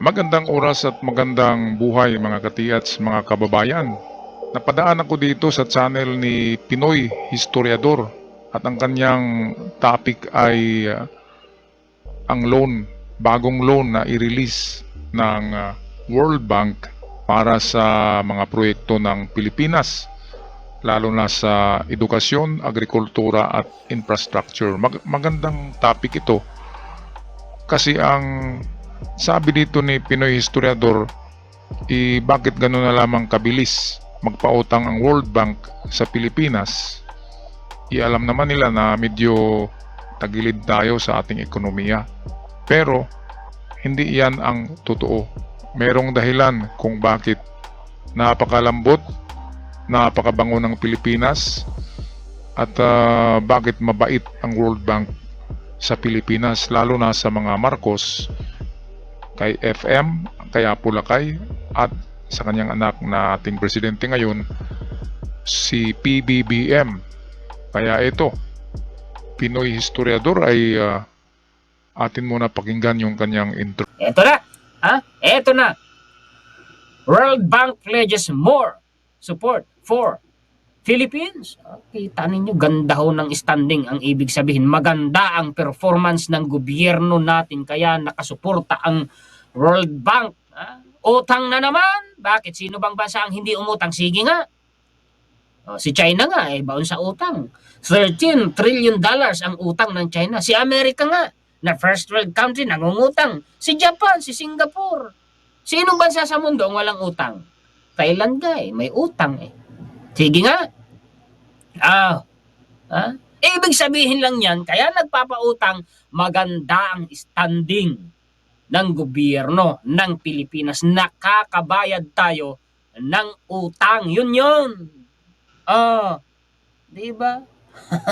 Magandang oras at magandang buhay mga katiyats, mga kababayan. Napadaan ako dito sa channel ni Pinoy Historiador at ang kanyang topic ay uh, ang loan, bagong loan na i-release ng uh, World Bank para sa mga proyekto ng Pilipinas lalo na sa edukasyon, agrikultura at infrastructure. Mag- magandang topic ito kasi ang sabi dito ni Pinoy Historiador, i bakit gano'n na lamang kabilis magpautang ang World Bank sa Pilipinas? I alam naman nila na medyo tagilid tayo sa ating ekonomiya. Pero hindi iyan ang totoo. Merong dahilan kung bakit napakalambot, napakabango ng Pilipinas at ah, bakit mabait ang World Bank sa Pilipinas lalo na sa mga Marcos kay FM, kay Apulakay at sa kanyang anak na ating presidente ngayon si PBBM. Kaya ito, Pinoy historiador ay ah, atin muna pakinggan yung kanyang intro. Eto na. Ha? Eto na. World Bank pledges more support for Philippines. Ah, Kita ninyo, ganda ho ng standing ang ibig sabihin. Maganda ang performance ng gobyerno natin kaya nakasuporta ang World Bank. Ah, Utang na naman. Bakit? Sino bang bansa ang hindi umutang? Sige nga. Oh, si China nga, eh, baon sa utang. 13 trillion dollars ang utang ng China. Si Amerika nga, na first world country, nangungutang. Si Japan, si Singapore. Sinong bansa sa mundo ang walang utang? Thailand nga eh, may utang eh. Sige nga. Ah, ha? Ibig sabihin lang yan, kaya nagpapautang, maganda ang standing ng gobyerno ng Pilipinas. Nakakabayad tayo ng utang. Yun yun. Oh, di ba?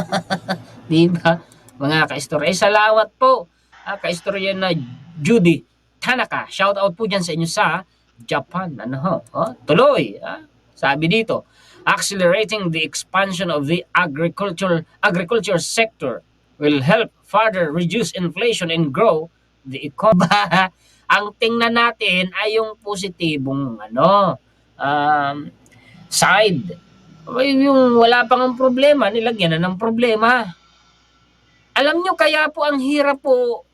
di ba? Mga kaistorya. Eh, salawat po. Ah, kaistorya na Judy Tanaka. Shout out po dyan sa inyo sa Japan. Ano ho? Oh, tuloy. Ah, sabi dito, accelerating the expansion of the agriculture agriculture sector will help further reduce inflation and grow the economy. Ang tingnan natin ay yung positibong ano um, side. Yung wala pang ang problema, nilagyan na ng problema. Alam nyo, kaya po ang hirap po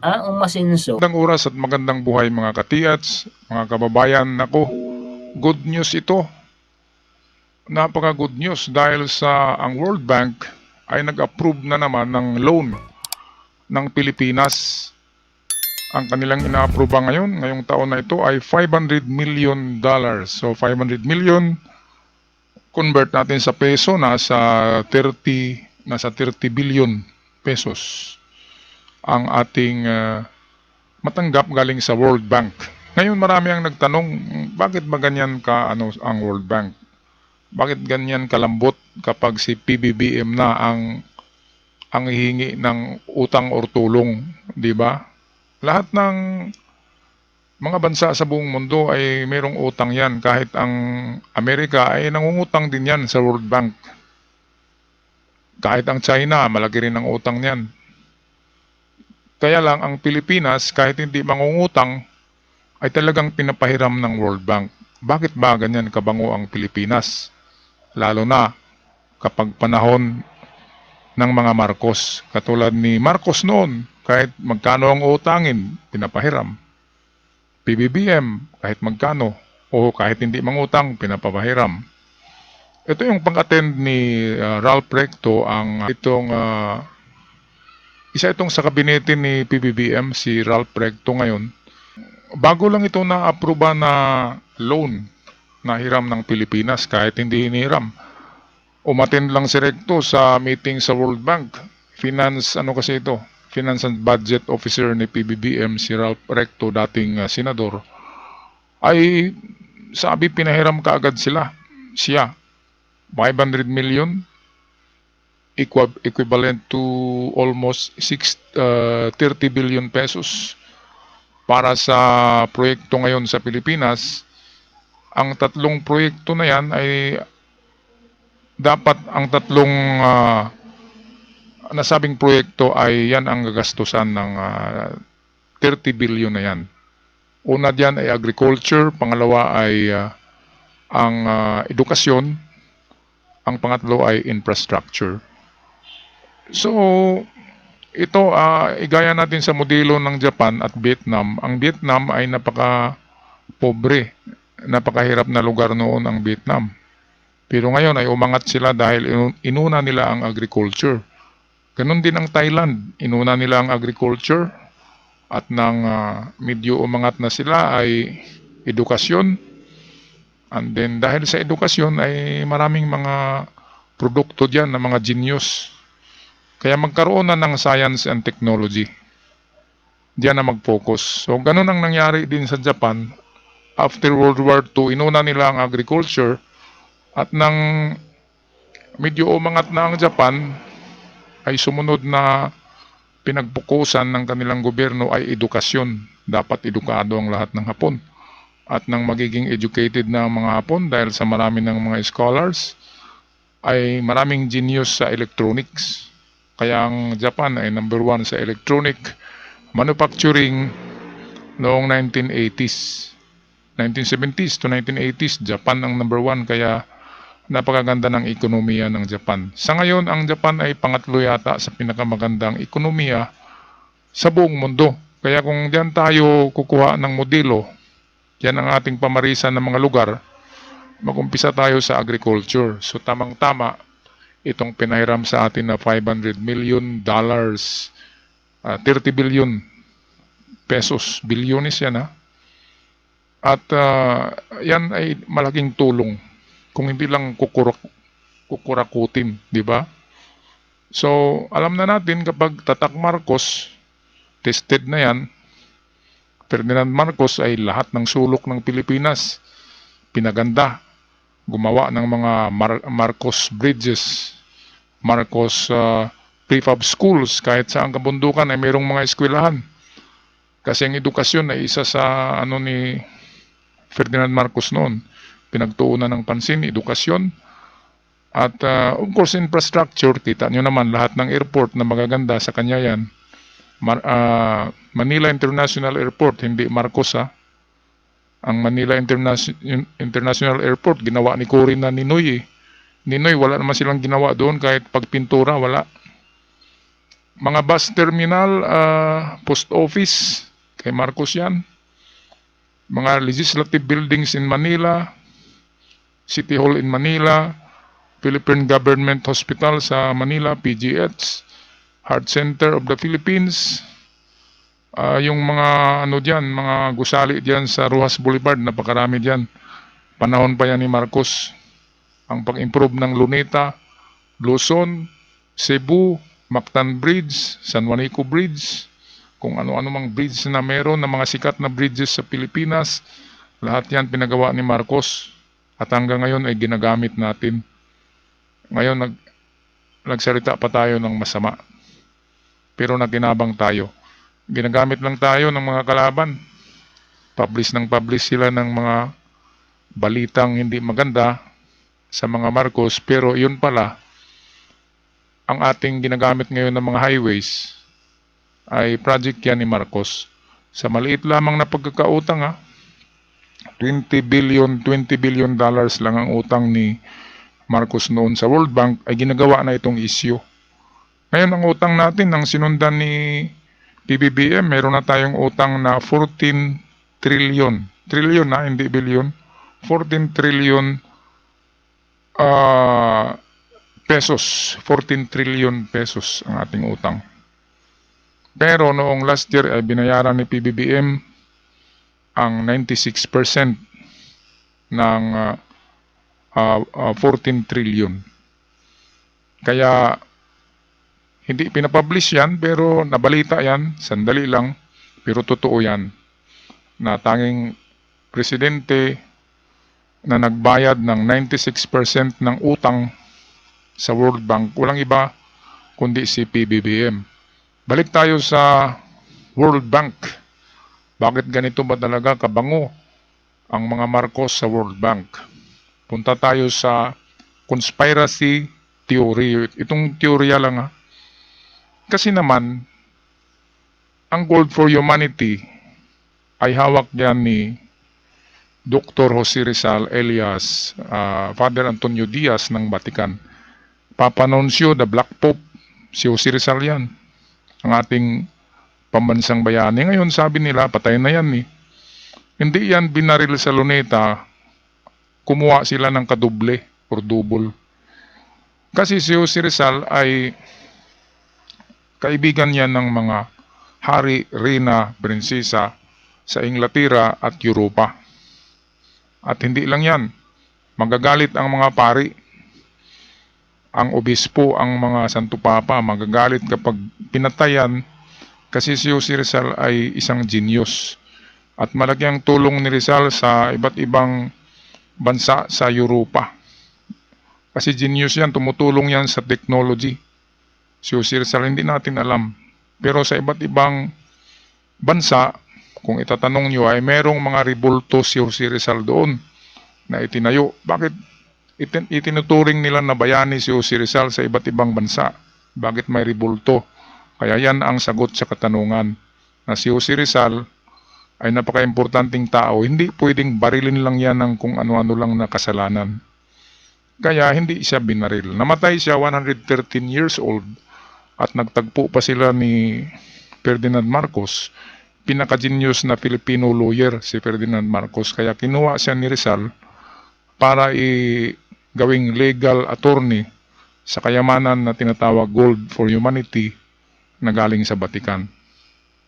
ah, umasinso. Magandang oras at magandang buhay mga katiyats, mga kababayan. Nako, good news ito. Napaka good news dahil sa ang World Bank ay nag-approve na naman ng loan ng Pilipinas. Ang kanilang ina-approve ngayon, ngayong taon na ito ay 500 million dollars. So 500 million convert natin sa peso nasa 30 nasa 30 billion pesos ang ating ah, matanggap galing sa World Bank. Ngayon marami ang nagtanong, bakit ba ganyan ka ano ang World Bank? Bakit ganyan kalambot kapag si PBBM na ang ang hihingi ng utang or tulong, di ba? Lahat ng mga bansa sa buong mundo ay mayroong utang yan. Kahit ang Amerika ay nangungutang din yan sa World Bank. Kahit ang China, malaki rin ang utang niyan. Kaya lang ang Pilipinas, kahit hindi mangungutang, ay talagang pinapahiram ng World Bank. Bakit ba ganyan kabango ang Pilipinas? Lalo na kapag panahon ng mga Marcos. Katulad ni Marcos noon, kahit magkano ang utangin, pinapahiram. PBBM, kahit magkano, o kahit hindi mangutang, pinapapahiram. Ito yung pang-attend ni uh, Ralph Recto, ang itong uh, isa itong sa kabinete ni PBBM, si Ralph Recto ngayon. Bago lang ito na-aproba na loan na hiram ng Pilipinas kahit hindi hiniram. Umatin lang si Recto sa meeting sa World Bank. Finance, ano kasi ito? Finance and Budget Officer ni PBBM, si Ralph Recto, dating uh, senador, ay sabi pinahiram kaagad sila, siya, 500 million, equivalent to almost 6, uh, 30 billion pesos para sa proyekto ngayon sa Pilipinas. Ang tatlong proyekto na yan ay dapat ang tatlong ah, nasabing proyekto ay yan ang gagastusan ng ah, 30 billion na yan. Una diyan ay agriculture, pangalawa ay ah, ang ah, edukasyon, ang pangatlo ay infrastructure. So, ito, ah, igaya natin sa modelo ng Japan at Vietnam. Ang Vietnam ay napaka-pobre, napakahirap na lugar noon ang Vietnam. Pero ngayon ay umangat sila dahil inu- inuna nila ang agriculture. Ganon din ang Thailand. Inuna nila ang agriculture at nang ah, medyo umangat na sila ay edukasyon. And then dahil sa edukasyon ay maraming mga produkto diyan na mga genius. Kaya magkaroon na ng science and technology. Diyan na mag-focus. So ganun ang nangyari din sa Japan. After World War II, inuna nila ang agriculture at nang medyo umangat na ang Japan, ay sumunod na pinagpukusan ng kanilang gobyerno ay edukasyon. Dapat edukado ang lahat ng Hapon. At nang magiging educated na ang mga Hapon dahil sa marami ng mga scholars, ay maraming genius sa electronics. Kaya ang Japan ay number one sa electronic manufacturing noong 1980s. 1970s to 1980s, Japan ang number one kaya napakaganda ng ekonomiya ng Japan. Sa ngayon, ang Japan ay pangatlo yata sa pinakamagandang ekonomiya sa buong mundo. Kaya kung diyan tayo kukuha ng modelo, yan ang ating pamarisan ng mga lugar, magumpisa tayo sa agriculture. So tamang-tama, itong pinahiram sa atin na 500 million dollars, ah, 30 billion pesos, bilyones yan ha. At ah, yan ay malaking tulong kung hindi lang kukurak, kukurakutin, di ba? So, alam na natin kapag tatak Marcos, tested na yan, Ferdinand Marcos ay lahat ng sulok ng Pilipinas, pinaganda, gumawa ng mga Mar- Marcos Bridges, Marcos ah, prefab schools, kahit sa ang kabundukan ay mayroong mga eskwelahan. Kasi ang edukasyon ay isa sa ano ni Ferdinand Marcos noon pinagtuunan ng pansin, edukasyon, at uh, of course infrastructure, kita nyo naman lahat ng airport na magaganda sa kanya yan. Mar- uh, Manila International Airport, hindi Marcos ha. Ang Manila Interna- International Airport, ginawa ni Cory na Ninoy eh. Ninoy, wala naman silang ginawa doon kahit pagpintura, wala. Mga bus terminal, uh, post office, kay Marcos yan. Mga legislative buildings in Manila, City Hall in Manila, Philippine Government Hospital sa Manila, PGH, Heart Center of the Philippines, ah, yung mga ano diyan, mga gusali diyan sa Rojas Boulevard, napakarami diyan. Panahon pa yan ni Marcos. Ang pag-improve ng Luneta, Luzon, Cebu, Mactan Bridge, San Juanico Bridge, kung ano-ano mang bridge na meron na mga sikat na bridges sa Pilipinas, lahat yan pinagawa ni Marcos. At hanggang ngayon ay ginagamit natin. Ngayon nag, nagsalita pa tayo ng masama. Pero naginabang tayo. Ginagamit lang tayo ng mga kalaban. Publish ng publish sila ng mga balitang hindi maganda sa mga Marcos. Pero yun pala, ang ating ginagamit ngayon ng mga highways ay project yan ni Marcos. Sa maliit lamang na pagkakautang ha, 20 billion, 20 billion dollars lang ang utang ni Marcos noon sa World Bank ay ginagawa na itong issue. Ngayon ang utang natin ang sinundan ni PBBM, meron na tayong utang na 14 trillion. Trillion na, hindi billion. 14 trillion ah, pesos. 14 trillion pesos ang ating utang. Pero noong last year ay binayaran ni PBBM ang 96% ng ah, ah, ah, 14 trillion. Kaya hindi pinapublish yan pero nabalita yan, sandali lang, pero totoo yan na tanging presidente na nagbayad ng 96% ng utang sa World Bank, walang iba kundi si PBBM. Balik tayo sa World Bank. Bakit ganito ba talaga kabango ang mga Marcos sa World Bank? Punta tayo sa conspiracy theory. Itong teorya lang ha. Kasi naman, ang Gold for Humanity ay hawak yan ni Dr. Jose Rizal alias ah, Father Antonio Diaz ng Vatican. Papanunsyo, the Black Pope, si Jose Rizal yan. Ang ating pambansang bayani. Ngayon sabi nila, patay na yan eh. Hindi yan binaril sa luneta, kumuha sila ng kaduble or double. Kasi si Jose Rizal ay kaibigan yan ng mga hari, reyna, prinsesa sa Inglaterra at Europa. At hindi lang yan, magagalit ang mga pari, ang obispo, ang mga santo papa, magagalit kapag pinatayan kasi si Jose Rizal ay isang genius. At malaki ang tulong ni Rizal sa iba't ibang bansa sa Europa. Kasi genius yan, tumutulong yan sa technology. Si Jose Rizal hindi natin alam. Pero sa iba't ibang bansa, kung itatanong nyo ay merong mga ribulto si Jose Rizal doon na itinayo. Bakit itin- itinuturing nila na bayani si Jose Rizal sa iba't ibang bansa? Bakit may ribulto? Kaya yan ang sagot sa katanungan na si Jose Rizal ay napaka-importanting tao. Hindi pwedeng barilin lang yan ng kung ano-ano lang na kasalanan. Kaya hindi siya binaril. Namatay siya 113 years old at nagtagpo pa sila ni Ferdinand Marcos. Pinaka-genius na Filipino lawyer si Ferdinand Marcos. Kaya kinuha siya ni Rizal para i gawing legal attorney sa kayamanan na tinatawag Gold for Humanity na galing sa Vatican.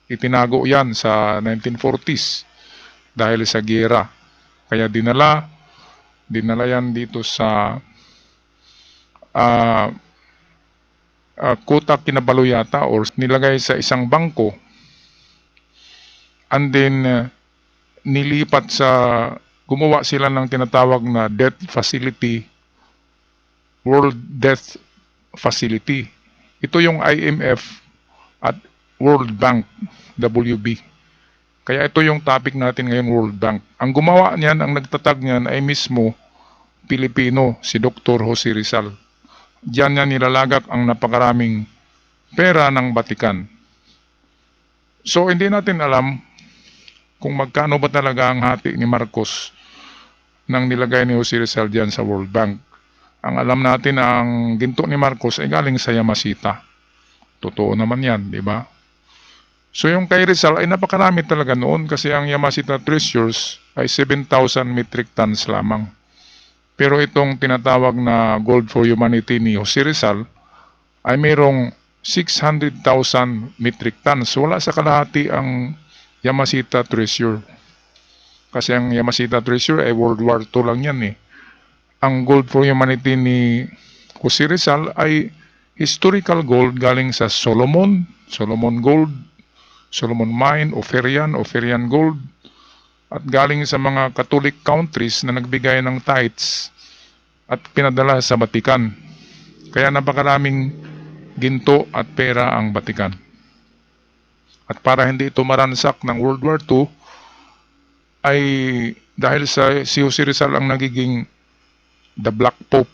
Itinago yan sa 1940s dahil sa giyera. Kaya dinala, dinala yan dito sa ah ah, Kota Kinabalu yata or nilagay sa isang bangko and then uh, nilipat sa gumawa sila ng tinatawag na death facility World Death Facility. Ito yung IMF at World Bank, WB. Kaya ito yung topic natin ngayon, World Bank. Ang gumawa niyan, ang nagtatag niyan ay mismo Pilipino, si Dr. Jose Rizal. Diyan niya nilalagak ang napakaraming pera ng Vatican. So, hindi natin alam kung magkano ba talaga ang hati ni Marcos nang nilagay ni Jose Rizal diyan sa World Bank. Ang alam natin na ang ginto ni Marcos ay galing sa Yamasita. Totoo naman yan, di ba? So yung kay Rizal ay napakarami talaga noon kasi ang Yamasita Treasures ay 7,000 metric tons lamang. Pero itong tinatawag na Gold for Humanity ni Jose Rizal ay mayroong 600,000 metric tons. Wala sa kalahati ang Yamasita Treasure. Kasi ang Yamasita Treasure ay World War II lang yan eh. Ang Gold for Humanity ni Jose Rizal ay historical gold galing sa Solomon, Solomon Gold, Solomon Mine, Opherian, Opherian Gold, at galing sa mga Catholic countries na nagbigay ng tithes at pinadala sa Vatican. Kaya napakaraming ginto at pera ang Vatican. At para hindi ito maransak ng World War II, ay dahil sa si Jose Rizal ang nagiging the Black Pope.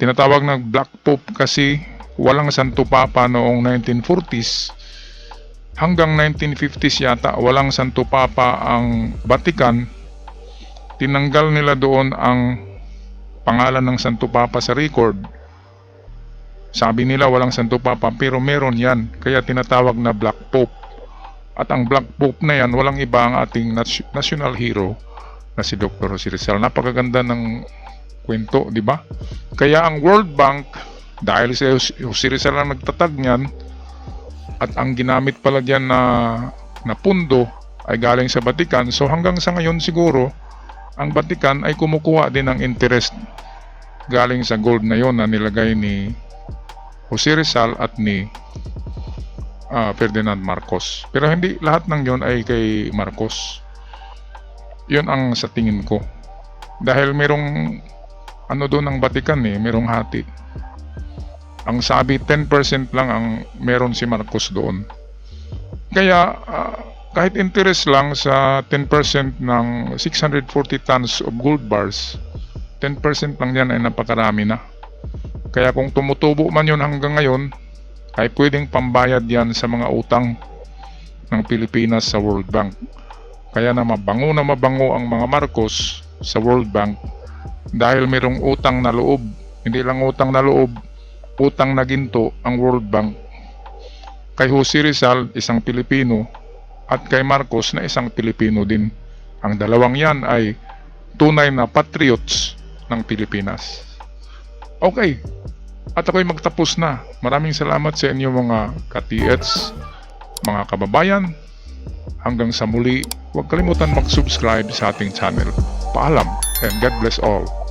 Tinatawag na Black Pope kasi walang Santo Papa noong 1940s hanggang 1950s yata walang Santo Papa ang Vatican. Tinanggal nila doon ang pangalan ng Santo Papa sa record. Sabi nila walang Santo Papa pero meron yan kaya tinatawag na Black Pope. At ang Black Pope na yan walang iba ang ating nat- national hero na si Dr. Jose Rizal. Napakaganda ng kwento, di ba? Kaya ang World Bank, dahil si Jose Rizal ang nagtatag niyan, at ang ginamit pala diyan na, na pundo ay galing sa Vatican, so hanggang sa ngayon siguro, ang Vatican ay kumukuha din ng interest galing sa gold na yon na nilagay ni Jose Rizal at ni ah, Ferdinand Marcos. Pero hindi lahat ng yon ay kay Marcos. Yun ang sa tingin ko. Dahil merong ano doon ang Vatican eh, merong hati. Ang sabi 10% lang ang meron si Marcos doon. Kaya ah, kahit interest lang sa 10% ng 640 tons of gold bars, 10% lang yan ay napakarami na. Kaya kung tumutubo man yun hanggang ngayon, ay pwedeng pambayad yan sa mga utang ng Pilipinas sa World Bank. Kaya na mabango na mabango ang mga Marcos sa World Bank dahil mayroong utang na loob. Hindi lang utang na loob, utang na ginto ang World Bank. Kay Jose Rizal, isang Pilipino, at kay Marcos na isang Pilipino din. Ang dalawang yan ay tunay na patriots ng Pilipinas. Okay, at ako'y magtapos na. Maraming salamat sa inyo mga ka-TH, mga kababayan. Hanggang sa muli, huwag kalimutan mag-subscribe sa ating channel. Paalam and God bless all.